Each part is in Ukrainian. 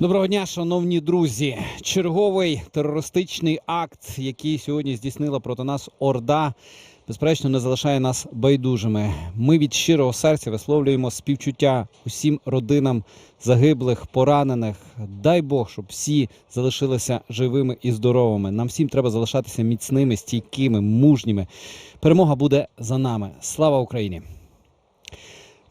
Доброго дня, шановні друзі. Черговий терористичний акт, який сьогодні здійснила проти нас Орда, безперечно, не залишає нас байдужими. Ми від щирого серця висловлюємо співчуття усім родинам загиблих, поранених. Дай Бог, щоб всі залишилися живими і здоровими. Нам всім треба залишатися міцними, стійкими, мужніми. Перемога буде за нами. Слава Україні!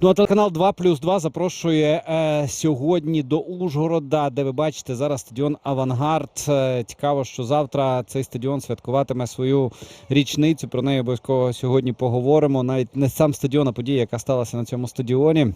Ну а телеканал 2 плюс 2 запрошує е, сьогодні до Ужгорода, де ви бачите зараз стадіон Авангард. Е, цікаво, що завтра цей стадіон святкуватиме свою річницю. Про неї обов'язково сьогодні поговоримо. Навіть не сам стадіон, а подія, яка сталася на цьому стадіоні.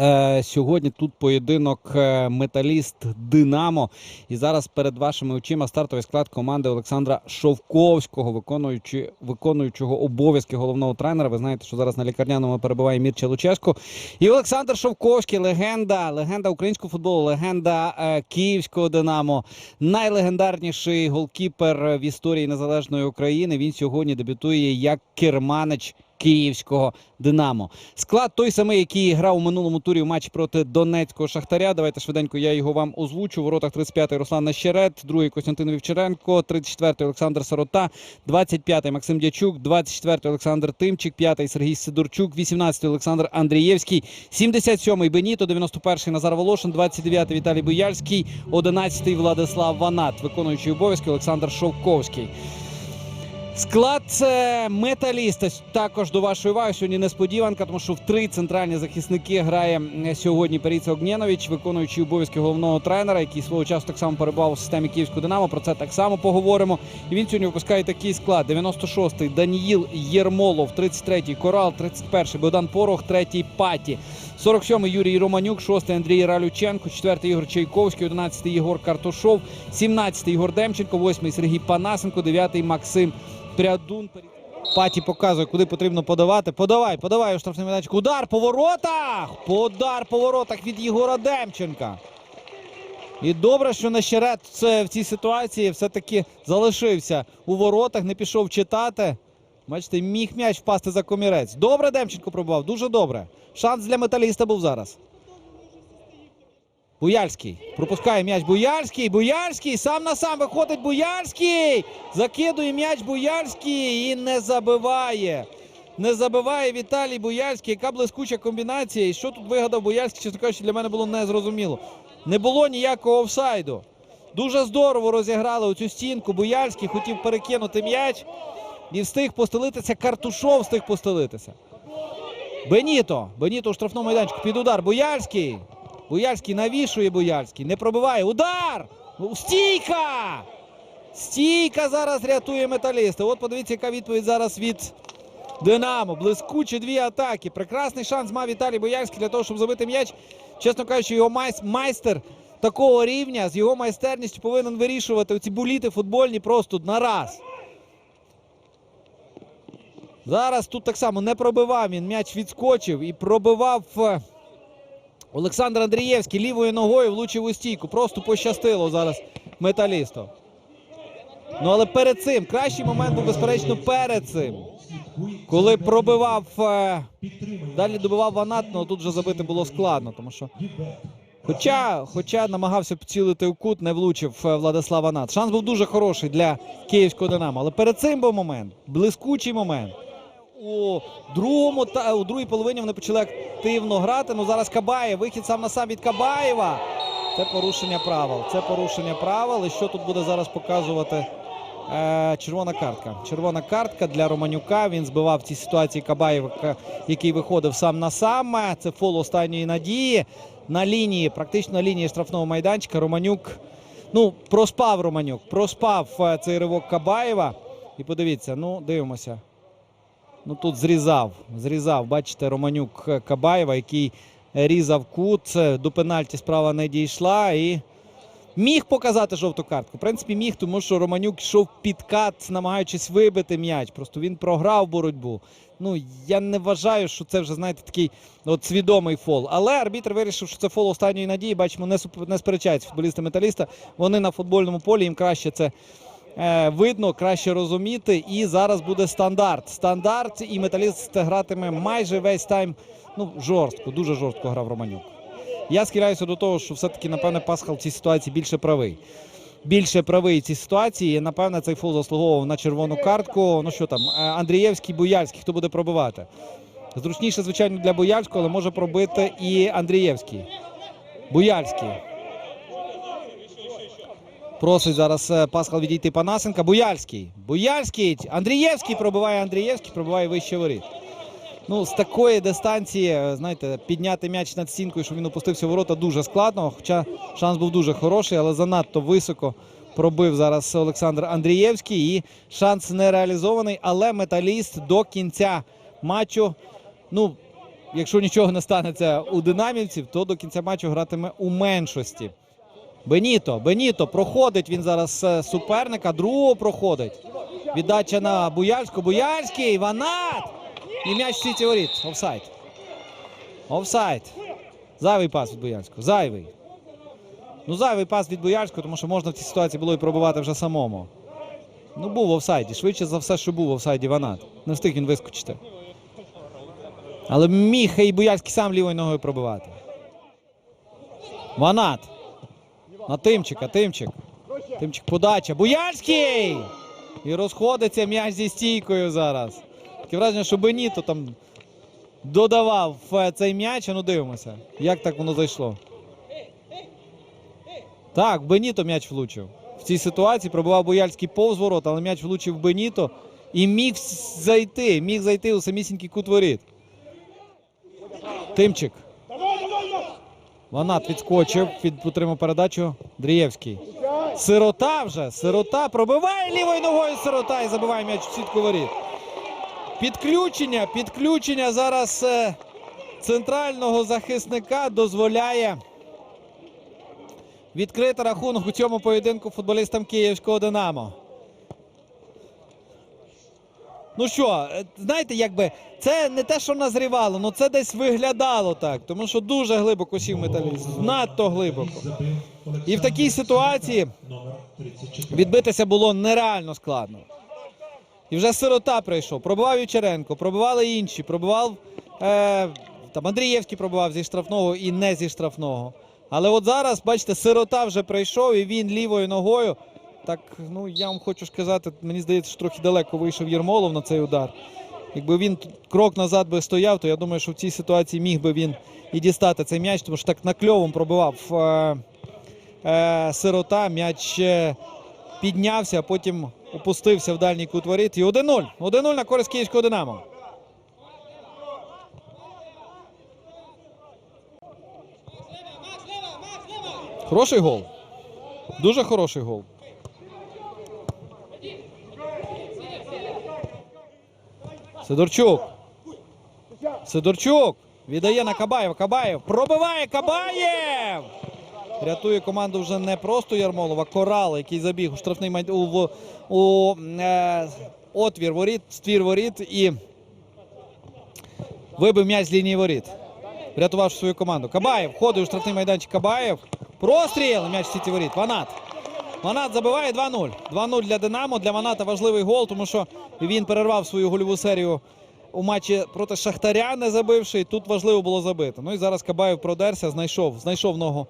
Е, сьогодні тут поєдинок е, металіст Динамо. І зараз перед вашими очима стартовий склад команди Олександра Шовковського, виконуючи, виконуючого обов'язки головного тренера. Ви знаєте, що зараз на лікарняному перебуває Мірча Луческо. І Олександр Шовковський, легенда, легенда українського футболу, легенда е, київського Динамо, найлегендарніший голкіпер в історії незалежної України. Він сьогодні дебютує як керманич київського Динамо. Склад той самий, який грав у минулому турі в матчі проти Донецького Шахтаря. Давайте швиденько я його вам озвучу. У воротах 35-й Руслан Нещерет, другий Костянтин Вівчаренко, 34-й Олександр Сорота, 25-й Максим Дячук, 24-й Олександр Тимчик, 5-й Сергій Сидорчук, 18-й Олександр Андрієвський, 77-й Беніто, 91-й Назар Волошин, 29-й Віталій Буяльський, 11-й Владислав Ванат, виконуючий обов'язки Олександр Шовковський. Склад металіста також до вашої уваги. Сьогодні несподіванка, тому що в три центральні захисники грає е, сьогодні Періца Огнєнович, виконуючий обов'язки головного тренера, який свого часу так само перебував у системі Київського Динамо. Про це так само поговоримо. І він сьогодні випускає такий склад: 96-й Даніїл Єрмолов, 33-й Корал, 31-й Богдан Порох, 3-й Паті. 47-й Юрій Романюк, 6-й Андрій Ралюченко, 4-й Ігор Чайковський, 11-й Єгор Картушов, 17-й Ігор Демченко, 8-й Сергій Панасенко, 9-й Максим Прядун. Паті показує, куди потрібно подавати. Подавай, подавай у штрафний майданчик. Удар по воротах! Удар по воротах від Єгора Демченка. І добре, що Нещерет це в цій ситуації все-таки залишився у воротах, не пішов читати. Бачите, міг м'яч впасти за комірець. Добре Демченко пробував, дуже добре. Шанс для металіста був зараз. Буяльський. Пропускає м'яч Буяльський. Буяльський. Сам на сам виходить Буяльський. Закидує м'яч Буяльський і не забиває. Не забиває Віталій Буяльський. Яка блискуча комбінація. І що тут вигадав Буяльський, чесно кажучи, для мене було незрозуміло. Не було ніякого офсайду. Дуже здорово розіграли оцю стінку. Буяльський хотів перекинути м'яч. І встиг постелитися. Картушов встиг постелитися. Беніто. Беніто у штрафному майданчику під удар. Буяльський. Буяльський навішує Буяльський. Не пробиває. Удар! Стійка! Стійка зараз рятує металіста. От подивіться, яка відповідь зараз від Динамо. Блискучі дві атаки. Прекрасний шанс мав Віталій Бояльський для того, щоб забити м'яч. Чесно кажучи, його майстер такого рівня з його майстерністю повинен вирішувати ці буліти футбольні просто на раз. Зараз тут так само не пробивав він. М'яч відскочив і пробивав. Олександр Андрієвський лівою ногою влучив у стійку. Просто пощастило зараз металісту. Ну але перед цим кращий момент був, безперечно, перед цим. Коли пробивав, е, далі добивав Ванат, але тут вже забити було складно, тому що. Хоча, хоча намагався поцілити у кут, не влучив е, Владислав Ванат. Шанс був дуже хороший для київського Динамо. Але перед цим був момент, блискучий момент. У другому та у другій половині вони почали активно грати. Ну зараз Кабаєв. Вихід сам на сам від Кабаєва. Це порушення правил. Це порушення правил. І що тут буде зараз показувати? Е, червона картка. Червона картка для Романюка. Він збивав в цій ситуації Кабаєва, який виходив сам на сам. Це фол останньої надії. На лінії, практично на лінії штрафного майданчика. Романюк. Ну, проспав Романюк. Проспав е, цей ривок Кабаєва. І подивіться, ну, дивимося. Ну тут зрізав. Зрізав. Бачите, Романюк е, Кабаєва, який різав кут. Е, До пенальті справа не дійшла. І міг показати жовту картку. В принципі, міг, тому що Романюк йшов під кат, намагаючись вибити м'яч. Просто він програв боротьбу. Ну, я не вважаю, що це вже, знаєте, такий от свідомий фол. Але арбітр вирішив, що це фол останньої надії. Бачимо, не, суп- не сперечаються футболісти металіста. Вони на футбольному полі, їм краще це видно, краще розуміти. І зараз буде стандарт. Стандарт, і металіст гратиме майже весь тайм. Ну, жорстко, дуже жорстко грав Романюк. Я схиляюся до того, що все-таки, напевне, Пасхал в цій ситуації більше правий. Більше правий в ситуації. Напевне, цей фол заслуговував на червону картку. Ну що там, е, Андрієвський, Буяльський, хто буде пробивати? Зручніше, звичайно, для Буяльського, але може пробити і Андрієвський. Буяльський. Просить зараз е, Пасхал відійти Панасенка. Буяльський. Буяльський. Андрієвський пробиває Андрієвський, пробиває вище воріт. Ну, з такої дистанції, е, знаєте, підняти м'яч над стінкою, щоб він опустився в ворота, дуже складно. Хоча шанс був дуже хороший, але занадто високо пробив зараз Олександр Андрієвський. І шанс не реалізований. Але металіст до кінця матчу. Ну, якщо нічого не станеться у динамівців, то до кінця матчу гратиме у меншості. Беніто, Беніто проходить він зараз е, суперника, другого проходить. Віддача на Буяльську. Буяльський, Ванат! І м'яч сіті воріт. Офсайд. Офсайд. Зайвий пас від Буяльського. Зайвий. Ну, зайвий пас від Буяльського, тому що можна в цій ситуації було і пробивати вже самому. Ну, був в офсайді. Швидше за все, що був в офсайді Ванат. Не встиг він вискочити. Але міг і Буяльський сам лівою ногою пробивати. Ванат. На Тимчика, Тимчик. Тимчик подача. Буяльський! І розходиться м'яч зі стійкою зараз. Таке враження, що Беніто там додавав цей м'яч. А Ну дивимося, як так воно зайшло. Так, Беніто м'яч влучив. В цій ситуації пробивав Бояльський повз ворот, але м'яч влучив Беніто і міг зайти, міг зайти у самісінький кут воріт. Тимчик. Ванат відскочив, від отримав передачу. Дрієвський. Сирота вже. Сирота пробиває лівою ногою сирота і забиває м'яч в сітку воріт. Підключення, підключення зараз е, центрального захисника дозволяє відкрити рахунок у цьому поєдинку футболістам Київського Динамо. Ну що, е, знаєте, якби це не те, що назрівало, ну це десь виглядало так, тому що дуже глибоко сів металіст, надто глибоко. І в такій ситуації відбитися було нереально складно. І вже сирота прийшов. Пробивав Ючеренко, пробивали інші, пробивав е, там Андрієвський пробивав зі штрафного і не зі штрафного. Але от зараз, бачите, сирота вже прийшов і він лівою ногою. Так, ну я вам хочу сказати, мені здається, що трохи далеко вийшов Єрмолов на цей удар. Якби він крок назад би стояв, то я думаю, що в цій ситуації міг би він і дістати цей м'яч, тому що так накльовом пробивав е, е, сирота. М'яч е, піднявся, а потім опустився в дальній кут воріт. І 1-0. 1-0 на користь київського Динамо. Хороший гол. Дуже хороший гол. Сидорчук. Сидорчук. Віддає на Кабаєва. Кабаєв. Пробиває Кабаєв. Рятує команду вже не просто Ярмолова, Корал, який забіг у штрафний майд... у, в- у е, отвір воріт, ствір воріт і вибив м'яч з лінії воріт. Врятувавши свою команду. Кабаєв входить у штрафний майданчик Кабаєв. Простріл. М'яч в сіті воріт. Ванат. Ванат забиває 2-0. 2-0 для Динамо. Для Ваната важливий гол, тому що він перервав свою гольову серію у матчі проти Шахтаря, не забивши. І тут важливо було забити. Ну і зараз Кабаєв продерся, знайшов, знайшов ногу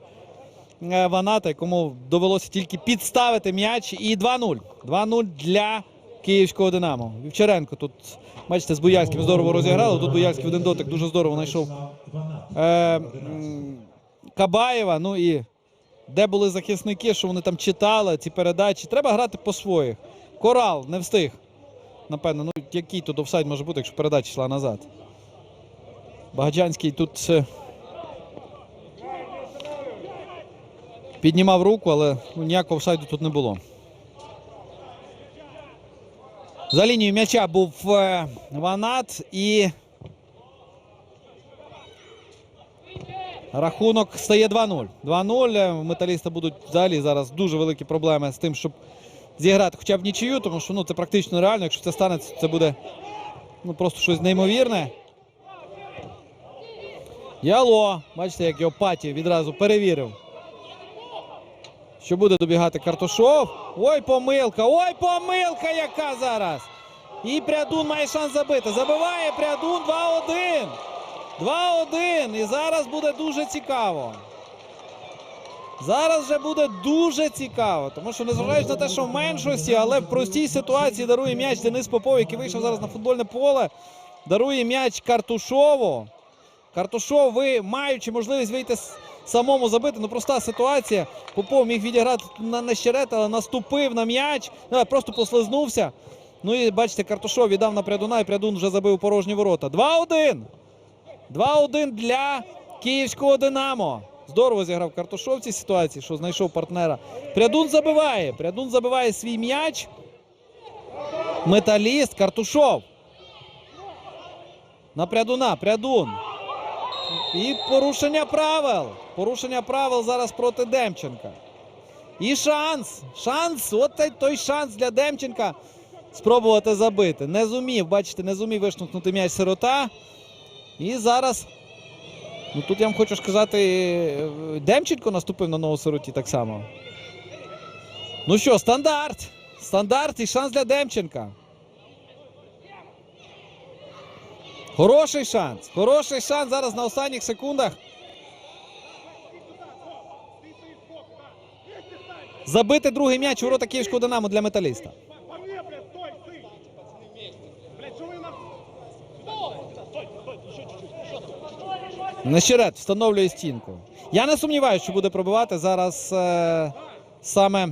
е, Ваната, якому довелося тільки підставити м'яч. І 2-0. 2-0 для київського Динамо. Вівчаренко тут, бачите, з Буяльським здорово розіграли. Тут Буяльський один дотик дуже здорово знайшов е, Кабаєва. Ну і де були захисники, що вони там читали ці передачі. Треба грати по своїх. Корал не встиг. Напевно, ну який тут офсайд може бути, якщо передача йшла назад. Багаджанський тут піднімав руку, але ну, ніякого офсайду тут не було. За лінією м'яча був е, Ванат і рахунок стає 2-0. 2-0. Е, У металіста будуть взагалі зараз дуже великі проблеми з тим, щоб зіграти хоча б нічию, тому що ну, це практично реально. Якщо це станеться, це буде ну, просто щось неймовірне. Яло, бачите, як його паті відразу перевірив. Що буде добігати Картошов. Ой, помилка! Ой, помилка яка зараз! І Прядун має шанс забити. Забиває Прядун 2-1. 2-1. І зараз буде дуже цікаво. Зараз вже буде дуже цікаво, тому що незважаючи на те, що в меншості, але в простій ситуації дарує м'яч Денис Попов, який вийшов зараз на футбольне поле. Дарує м'яч Картушову. Картушов, ви маючи можливість вийти самому забити, ну проста ситуація. Попов міг відіграти на нещерет, але наступив на м'яч, просто послизнувся. Ну і бачите, Картушов віддав на Прядуна, і Прядун вже забив порожні ворота. 2-1. 2-1 для київського Динамо. Здорово зіграв Картушов в цій ситуації, що знайшов партнера. Прядун забиває. Прядун забиває свій м'яч. Металіст Картушов. На Прядуна. Прядун. І порушення правил. Порушення правил зараз проти Демченка. І шанс. Шанс. От той- шанс для Демченка спробувати забити. Не зумів, бачите, не зумів виштовхнути м'яч сирота. І зараз. Ну тут я вам хочу сказати, е, Демченко наступив на нову сироті так само. Ну що, стандарт. Стандарт і шанс для Демченка. Хороший шанс. Хороший шанс зараз на останніх секундах. Забити другий м'яч у ворота Київського Динамо для металіста. Нещерет встановлює стінку. Я не сумніваюся, що буде пробивати зараз е, саме.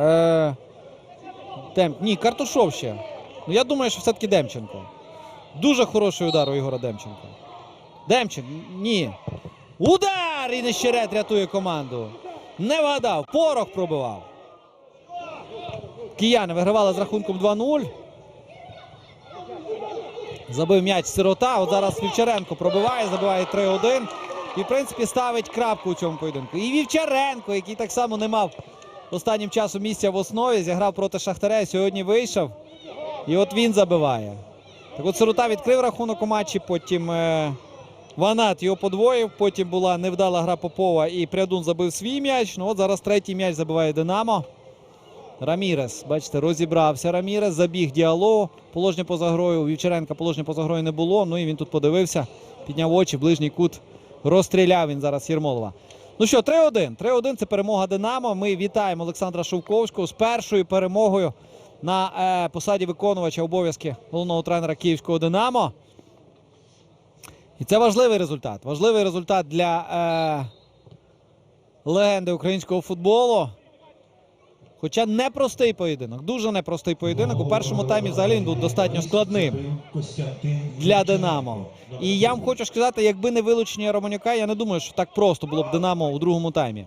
Е, Дем... Ні, Картушов ще. Ну я думаю, що все-таки Демченко. Дуже хороший удар у Ігора Демченка. Демченко, ні. Удар! І Нещерет рятує команду. Не вгадав. Порох пробивав. Кияни вигравали з рахунком 2-0. Забив м'яч сирота. От зараз Вівчаренко пробиває, забиває 3-1. І, в принципі, ставить крапку у цьому поєдинку. І Вівчаренко, який так само не мав останнім часом місця в основі, зіграв проти Шахтаря. Сьогодні вийшов. І от він забиває. Так от сирота відкрив рахунок у матчі, потім е, Ванат його подвоїв, потім була невдала гра Попова і Прядун забив свій м'яч. Ну от зараз третій м'яч забиває Динамо. Рамірес, бачите, розібрався Рамірес, забіг діалогу, положення поза грою. У Вівчаренка положення поза грою не було. Ну і він тут подивився, підняв очі, ближній кут розстріляв він зараз Єрмолова. Ну що, 3-1. 3-1 це перемога Динамо. Ми вітаємо Олександра Шовковського з першою перемогою на е, посаді виконувача обов'язки головного тренера Київського Динамо. І це важливий результат. Важливий результат для е, легенди українського футболу. Хоча непростий поєдинок, дуже непростий поєдинок. У першому таймі взагалі він був достатньо складним для Динамо. І я вам хочу сказати, якби не вилучення Романюка, я не думаю, що так просто було б Динамо у другому таймі.